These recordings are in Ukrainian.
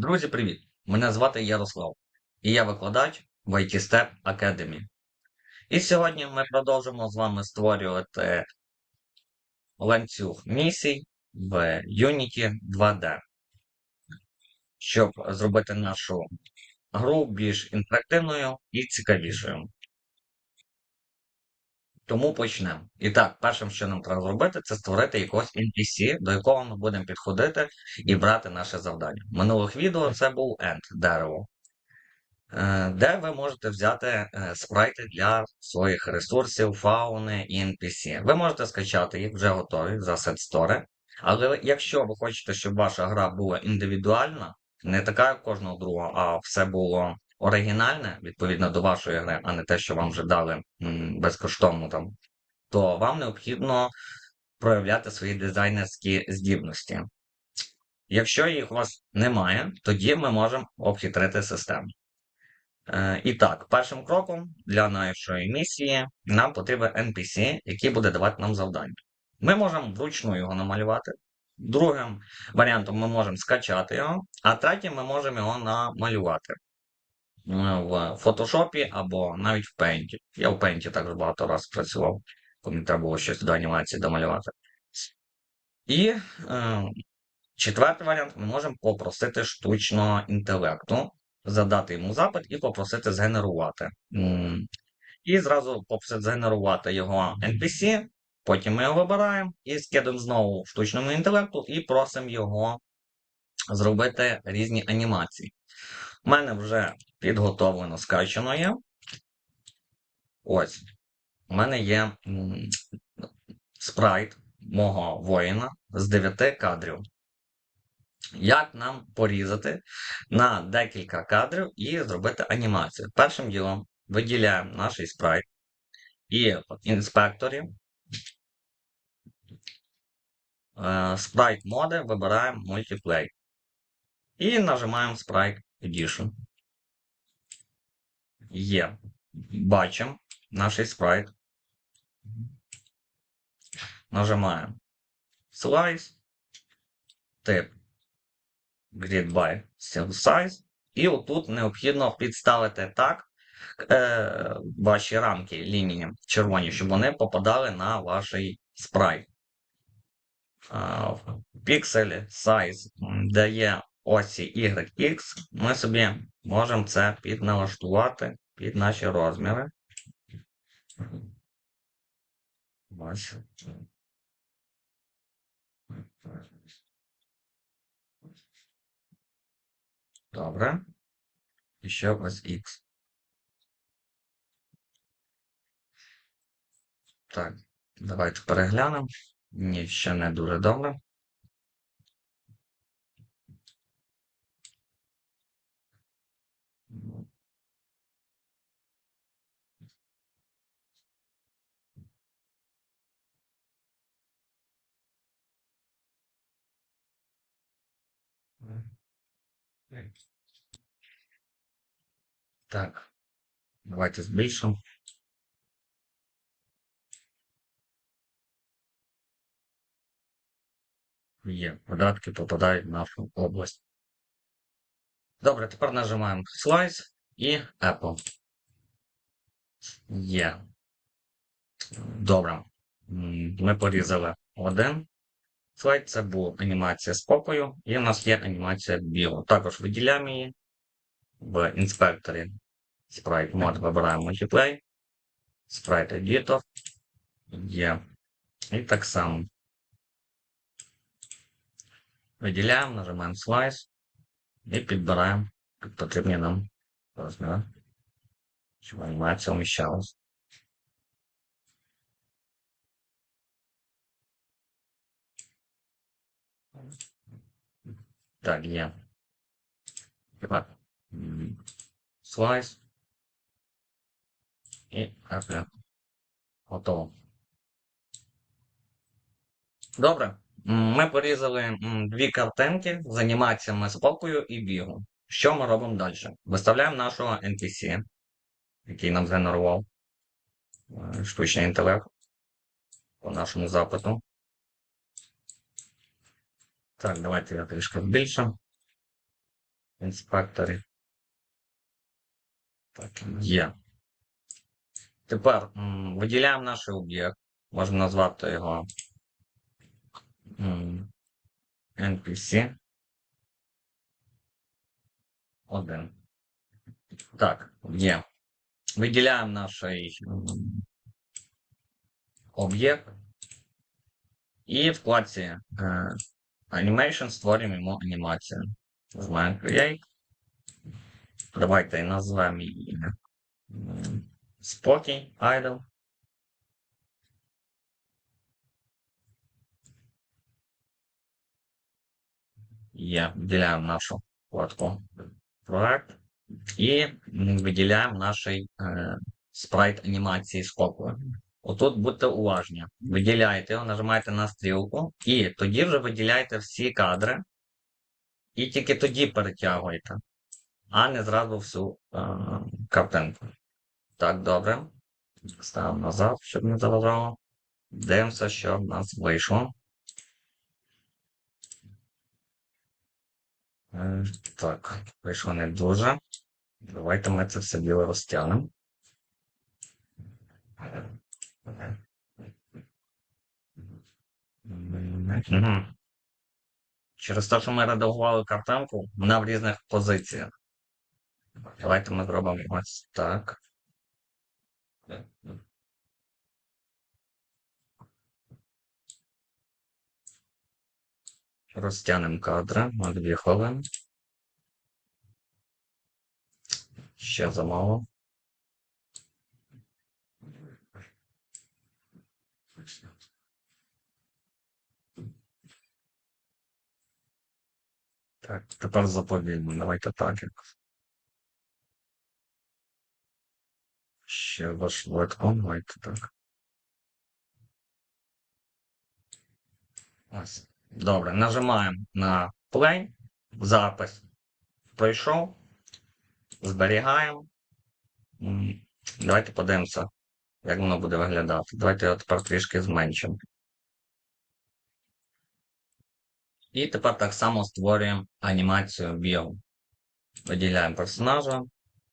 Друзі, привіт! Мене звати Ярослав, і я викладач в IT Step Academy. І сьогодні ми продовжимо з вами створювати ланцюг місій в Unity 2D, щоб зробити нашу гру більш інтерактивною і цікавішою. Тому почнемо. І так, першим, що нам треба зробити, це створити якогось NPC, до якого ми будемо підходити і брати наше завдання. Минулих відео це був End дерево, е, де ви можете взяти е, спрайти для своїх ресурсів, фауни і NPC. Ви можете скачати їх вже готові за SetStore. Але якщо ви хочете, щоб ваша гра була індивідуальна, не така, як кожного другого, а все було оригінальне, відповідно до вашої гри, а не те, що вам вже дали безкоштовно там, то вам необхідно проявляти свої дизайнерські здібності. Якщо їх у вас немає, тоді ми можемо обхитрити систему. Е, і так, першим кроком для нашої місії нам потрібен NPC, який буде давати нам завдання. Ми можемо вручну його намалювати. Другим варіантом ми можемо скачати його, а третім ми можемо його намалювати в фотошопі або навіть в Paint. Я в Paint також багато разів працював, коли мені треба було щось до анімації домалювати. І е, четвертий варіант ми можемо попросити штучного інтелекту, задати йому запит і попросити згенерувати. І зразу попросити згенерувати його NPC, потім ми його вибираємо і скидаємо знову штучному інтелекту і просимо його зробити різні анімації. У мене вже підготовлено скачано є. Ось. У мене є спрайт мого воїна з 9 кадрів. Як нам порізати на декілька кадрів і зробити анімацію? Першим ділом виділяємо наш спрайт і в інспекторі е, спрайт моди вибираємо Multiplay. І нажимаємо Sprite Edition. Є. Бачимо наш спрайт. Нажимаємо Slice, тип Grid by Size. І отут необхідно підставити так е, ваші рамки лінії червоні, щоб вони попадали на ваш спрайт. Е, Пікселі size, де є осі YX, ми собі можемо це підналаштувати під наші розміри. Ось. Добре. І ще ось X. Так, давайте переглянемо. Ні, ще не дуже добре. Так, давайте збільшимо. Є, податки попадають в нашу область. Добре, тепер нажимаємо Slice і Apple. Є. Добре. Ми порізали один слайд. Це була анімація спокою. І в нас є анімація бігу. Також виділяємо її в інспекторі Sprite Mode вибираємо Multiplay. Sprite Editor. Є. І так само. Виділяємо, нажимаємо Slice і підбираємо під потрібні нам розміри, щоб анімація вміщалась. Так, є. Тепер слайс. І апля. Готово. Добре. Ми порізали дві картинки з анімаціями спокою і бігу. Що ми робимо далі? Виставляємо нашого NPC, який нам згенерував е, штучний інтелект по нашому запиту. Так, давайте я трішки збільшу. інспекторі. Так, є. Тепер виділяємо наш об'єкт. Можна назвати його NPC 1. Так, є. Виділяємо наш об'єкт. І вкладці е, Animation створюємо йому анімацію. Нажимаємо Create. Давайте назвемо її Спокій, Idle. Є, виділяємо нашу вкладку проект і виділяємо наш е, спрайт анімації спокою. Отут будьте уважні. Виділяєте його, нажимаєте на стрілку, і тоді вже виділяєте всі кадри, і тільки тоді перетягуєте, а не зразу всю е, картинку. Так, добре. Ставимо назад, щоб не заважало. Дивимося, що в нас вийшло. Е, Так, вийшло не дуже. Давайте ми це все діло розтягнемо. Мгм. Через те, що ми редагували картинку, вона в різних позиціях. Давайте ми зробимо ось так. Розтягнемо кадри на дві хвилини. Ще замало. Так, тепер заповільно. Давайте так. як. Ще ваш швидко, давайте так. Ось. Добре, нажимаємо на play, запис пройшов, зберігаємо. Давайте подивимося, як воно буде виглядати. Давайте його тепер трішки зменшимо. І тепер так само створюємо анімацію бігу. Виділяємо персонажа,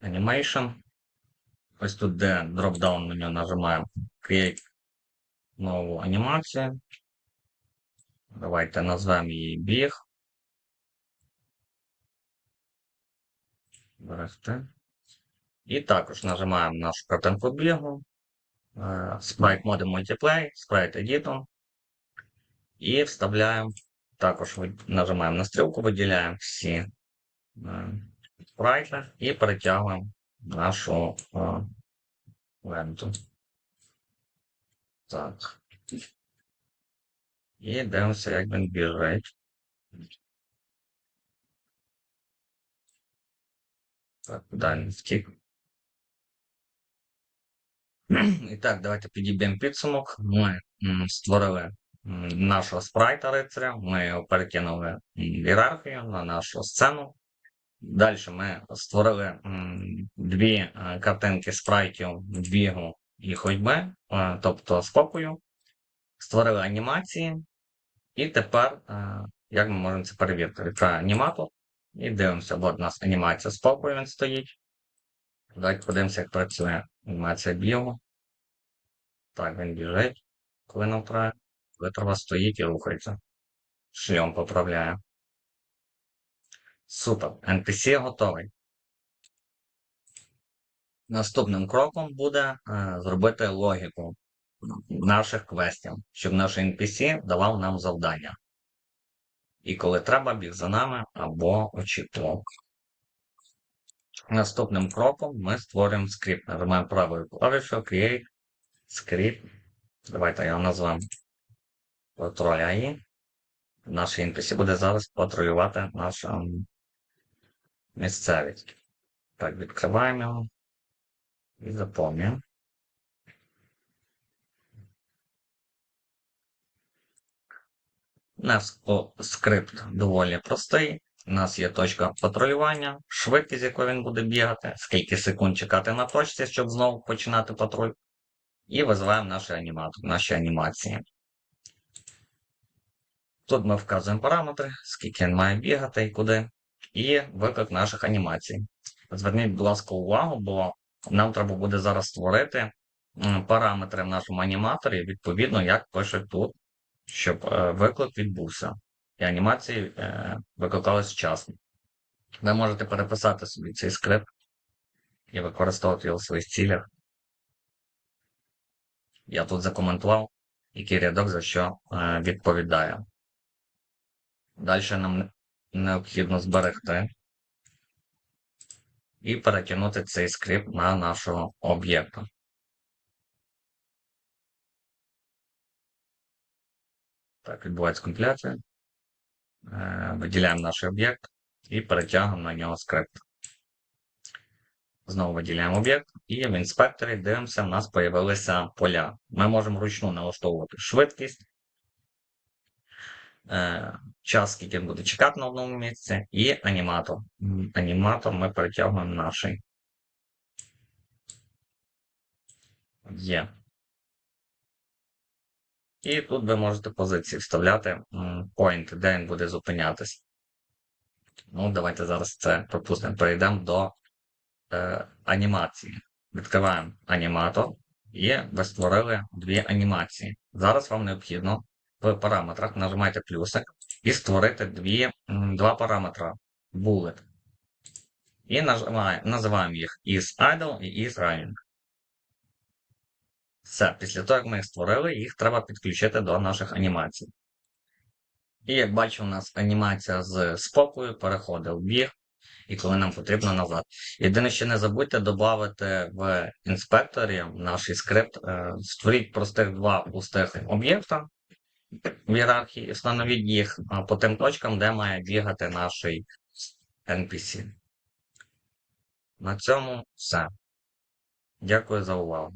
Animation. Ось тут, де дропдаун меню нажимаємо Create нову анімацію. Давайте назвемо її біг. Берегти. І також нажимаємо нашу картинку бігу. е, Sprite Mode Multiplay, Sprite Editor. І вставляємо, також нажимаємо на стрілку, виділяємо всі спрайти і перетягуємо нашу е, ленту. Так. І дивимося, як він біжить. Так, далі втік. І так, давайте підіб'ємо підсумок. Ми створили нашого спрайта рицаря, ми його перекинули ієрархію на нашу сцену. Далі ми створили дві е, картинки спрайтів двігу і ходьби, е, тобто спокою. Створили анімації. І тепер, е, як ми можемо це перевірити? Відкриваємо аніматор і дивимося, от у нас анімація спокою він стоїть. Давайте подивимося, як працює анімація бігу. Так, він біжить, коли нам. Витрава стоїть і рухається. Шльом поправляє. Супер. NPC готовий. Наступним кроком буде е, зробити логіку наших квестів, щоб наш NPC давав нам завдання. І коли треба, біг за нами або очікував. Наступним кроком ми створюємо скрипт. Нажимаємо правою клавішою Create Script. Давайте його назвемо AI. Наш NPC буде зараз патрулювати нашу місцевість. Так, відкриваємо його і заповнюємо. У нас скрипт доволі простий. У нас є точка патрулювання, швидкість, з якою він буде бігати, скільки секунд чекати на точці, щоб знову починати патруль. І визиваємо наші анімації. Тут ми вказуємо параметри, скільки він має бігати і куди. і виклик наших анімацій. Зверніть, будь ласка, увагу, бо нам треба буде зараз створити параметри в нашому аніматорі, відповідно, як пишуть тут, щоб е, виклик відбувся. І анімації е, викликались вчасно. Ви можете переписати собі цей скрипт і використовувати його в своїх цілях. Я тут закоментував, який рядок за що е, відповідає. Далі нам необхідно зберегти і перетягнути цей скрипт на нашого об'єкта. Так, відбувається компіляція. Е, Виділяємо наш об'єкт і перетягуємо на нього скрипт. Знову виділяємо об'єкт, і в інспекторі дивимося, в нас з'явилися поля. Ми можемо вручну налаштовувати швидкість, час, скільки він буде чекати на одному місці, і аніматор. Аніматор ми перетягуємо наш. Є. І тут ви можете позиції вставляти point, де він буде зупинятись. Ну, давайте зараз це пропустимо. Перейдемо до е, анімації. Відкриваємо аніматор і ви створили дві анімації. Зараз вам необхідно в параметрах нажимайте плюсик і створити дві, два параметри bullet. І нажимає- називаємо їх isIdle і isRunning. Все, після того, як ми їх створили, їх треба підключити до наших анімацій. І як бачимо, у нас анімація з спокою переходить в біг, і коли нам потрібно назад. Єдине, що не забудьте додати в інспекторі наш скрипт, е, створіть простих два пустих об'єкта в ієрархії встановіть їх по тим точкам, де має бігати наш NPC. На цьому все. Дякую за увагу.